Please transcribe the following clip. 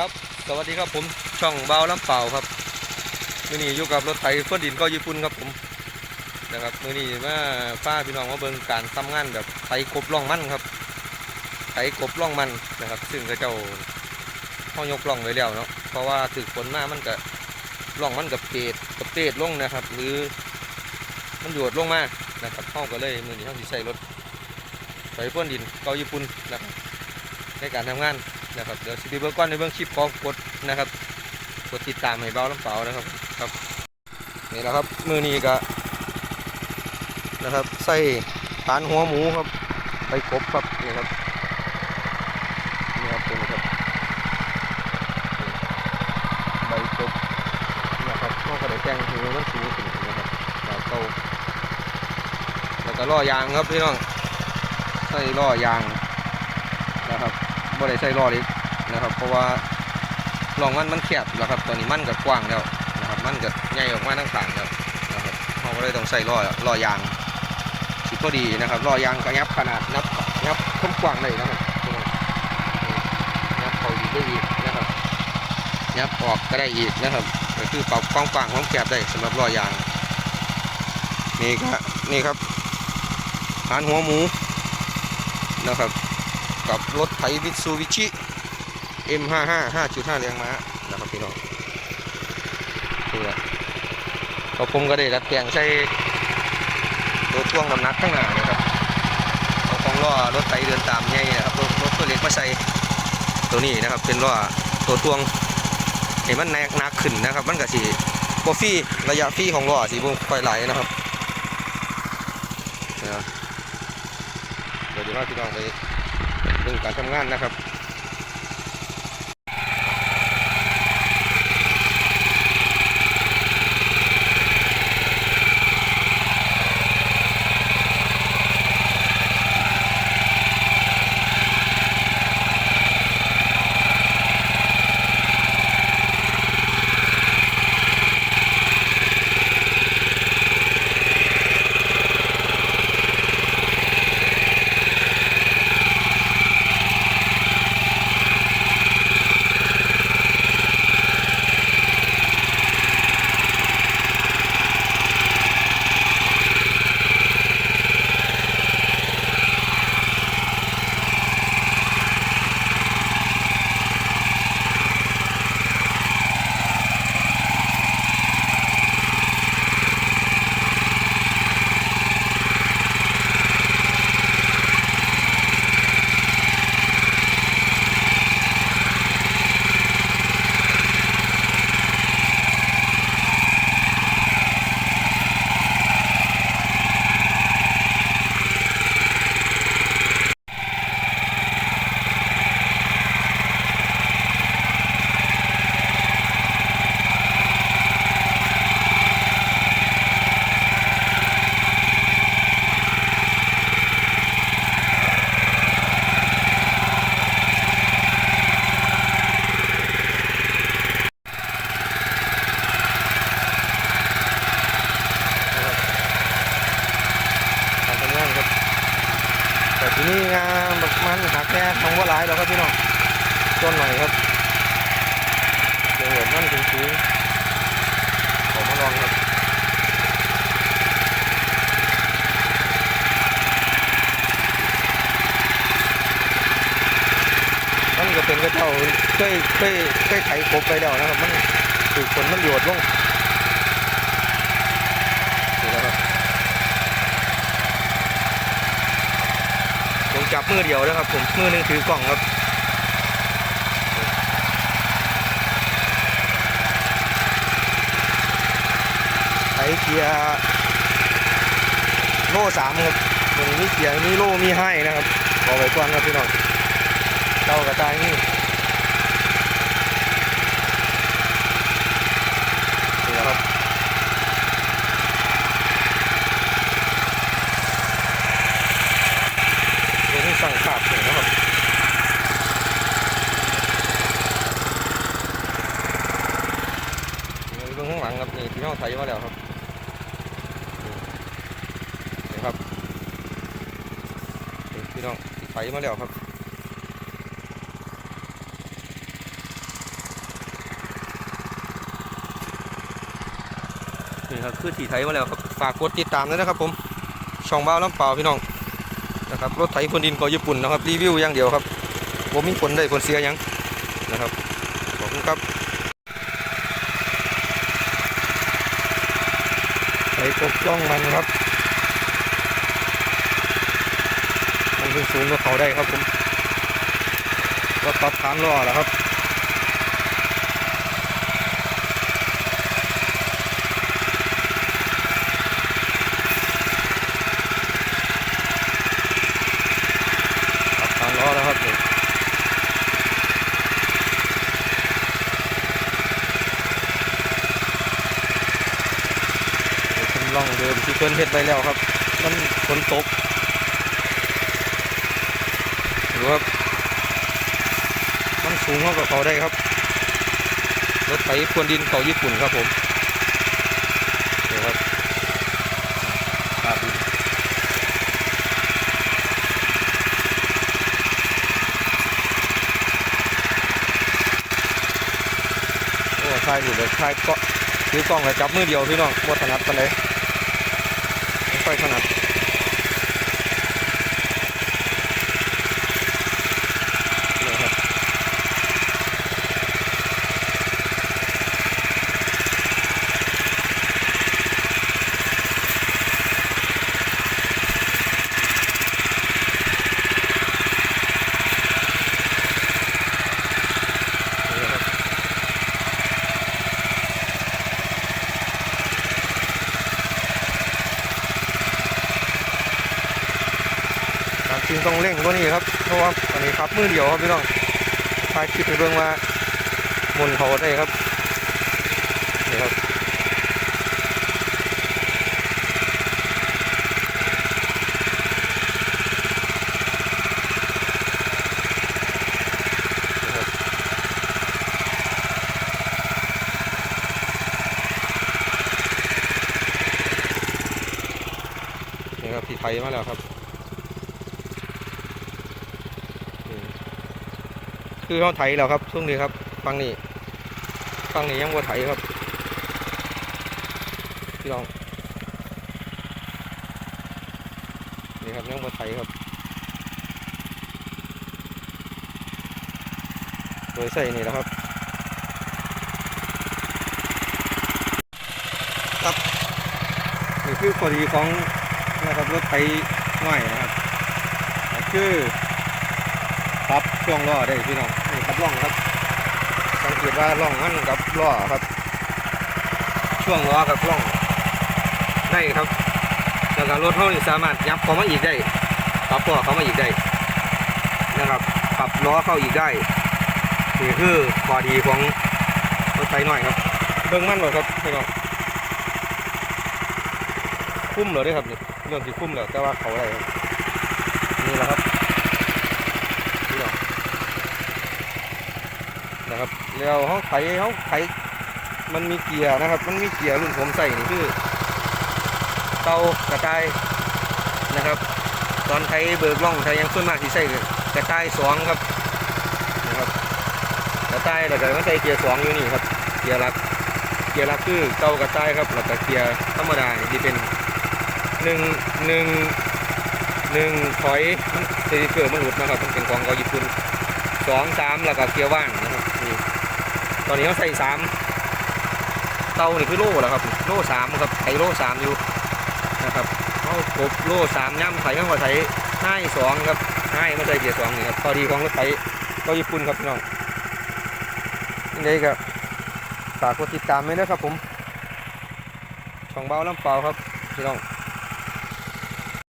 ครับ สวัสดีครับผมช่องเบาลำเปล่าครับมื่อนี้อยู่กับรถไถเฟื่อดินก็ญี่ปุ่นครับผมนะครับมื่อนี้มาป้าพี่น้องมาเบิ่งการทำงานแบบไถกบล่องมันครับไถกบล่องมันนะครับ ซึ่งก็เจ้าเขายกล่องไว้แล้วเนาะเพราะว่าถึกฝนมากมันก็ล่องมันกับเปดกับเปดลงนะครับ หรือมันโยดลงมานะครับเขาก็เลยมือนี้เขาสิใช้รถไถเฟื่อดินก็ญี่ปุ่นนะครับในการทำงาน นะครับเดี๋ยวสิไปเบิ่งก่อนในเบิ่งคลิปของกดนะครับ กดติดตามให้เบาลำเปล่านะครับครับนี่แหละครับมือนี้ก็นะครับใส่ฐานหัวหมูครับ ไปกบครับนี่ครับนี่ครับตัวนี้ครับใบกบนะครับก็กระไดแจ้งคือมันสูงขึ้นนะครับจากเก่าแล้วก็ล้อยางครับพี่น้องใส่ล้อยางนะครับ บ่ได้ใส่ล้อเล็กนะครับ เพราะว่าลองมันมันแคบแล้วครับ ตอนนี้มันก็กว้างแล้วนะครับ มันก็ใหญ่ออกมาทั้งต่างแล้วนะครับเราก็เลยต้องใส่ล้อล้อยางสิพอดีนะครับล้อยางก็ยับขนาดนับยับคมกว้างเลยนะครับพี่น้องนี่ยับเขาอีกได้อีกนะครับยับออกก็ได้อีกนะครับก็คือปรับความกว้างความแคบได้สำหรับล้อยางนี่ก็นี่ครับหานหัวหมูนะครับ กับรถไถมิซูบิชิ M55 5.5แรงม้านะครับพี่น้องนี่แหละก็ผมก็ได้ดัดแปลงใช้ตัวท่วงน้ำหนักข้างหน้านะครับเอาของล้อรถไถเดินตามใหญ่นะครับรถรถตัวเล็กมาใส่ตัวนี้นะครับ เป็นล้อตัวท่วงเห็นมันแนกหนักขึ้นนะครับ มันก็สีโปรฟี่ระยะฟี่ของล้อสีบุค่อยไหลนะครับเดี๋ยวจะพาพี่น้องไป เรื่องการทำงานนะครับางว่าหลายเราครับพี่น้องต้นหน่อยครับเดี๋ยวแบบมันสูงๆขอมาลองครับมันก็เป็นกระเจ้าเคยเคยเคยไถกบไปแล้วนะครับ มันถูกฝนมันโยดลงนี่แหล้วครับ ผม จับมือเดียวนะครับ ผมมือหนึงถือกล่องครับไอ้เกียร์โล่สามครับตรงนี้มีเกียร์มีโล่มีให้นะครับบอกไว้ก่อนครับพี่น้องเจ้ากระต่ายนี่ ใช้มาแล้วครับนะครับพี่น้องใช้มาแล้วครับนี่ครับคือถีไถมาแล้วครับฝากกดติดตามด้วยนะครับ ผมช่องบ้าล้ำเปล่าพี่น้องนะครับรถไถคนดินกองญี่ปุ่นนะครับรีวิวอย่างเดียวครับผมมีผลได้ผลเสียยังนะครับ ปกจ้องมันครับ มันขึ้นสูงกว่าเขาได้ครับผมก็ปรับฐานล้อแล้วครับ ปรับฐานล้อแล้วครับนี่นี่เป็นร่องเดิมที่เพิ่นเฮ็ดไปแล้วครับ มันฝนตกดูครับมันสูงเท่ากับเขาได้ครับ รถไถพรวนดินเขาญี่ปุ่นครับผมนี่ครับลาดดินโอ้ใช่อยู่เลยใช่ก็ถือกล้องกับจับมือเดียวพี่น้องบ่ถนัดปานใด ไม่ค่อยถนัดนี่ครับ นี่ครับ ต้องเร่งกว่านี้ครับ เพราะว่าอันนี้ครับมือเดียวครับพี่น้องถ่ายคลิปไปเบิ่งว่าหมุนเขาได้ครับนี่ครับนี่ครับนี่ครับที่ไทยมาแล้วครับนี่ คือเขาไถแล้วครับช่วงนี้ครับฟังนี่ฟังนี่ยังว่าไถครับพี่น้องนี่ครับยังว่าไถครับโดยใส่นี่แหละครับครับนี่คือข้อดีของนะครับรถไถหน่อยนะครับคือ ปรับช่วงล้อได้พี่น้องนี่ครับล่องครับ สังเกตว่าล่องมันกับล้อครับ ช่วงล้อกับล่องได้ครับแล้วก็รถเท่านี้สามารถยับเข้ามาอีกได้ปรับล้อเข้ามาอีกได้นะครับปรับล้อเข้าอีกได้นี่คือข้อดีของรถไถหน่อยครับเบิ่งมั่นหมดครับพี่น้องคุ้มเหรอได้ครับนี่เรื่องที่คุ้มแล้วแต่ว่าเขาอะไรนี่แหละครับนี่แหละนะครับ แล้วเขาไถเขาไถมันมีเกียร์นะครับ มันมีเกียร์รุ่นผมใส่นี่คือ เตากระต่ายนะครับ ตอนไถเบิกล่องไถยังส่วนมากที่ใส่กระต่ายสองครับนะครับกระต่ายแล้วก็มาใส่เกียร์สองอยู่นี่ครับ เกียร์ลักเกียร์ลักคือเตากระต่ายครับแล้วก็เกียร์ธรรมดาที่เป็นหนึ่งหนึ่งหนึ่งถอยมันเกอร์มันหลุดนะครับมันเป็นของเกาญี่ปุ่นสองสามแล้วก็เกียร์ว่างนะ ตอนนี้เขาใส่สามเตานี่คือโล่แล้วครับโล่สามครับไถโล่สามอยู่นะครับเขากบโล่สามย่ำไถเขาก็ไถให้สองครับให้มาใส่เกียร์สองนี่ครับพอดีของรถไถกาญี่ปุ่นครับพี่น้องนี่เลยครับฝากกดติดตามไว้นะครับผมช่องเบาลำเปล่าครับพี่น้อง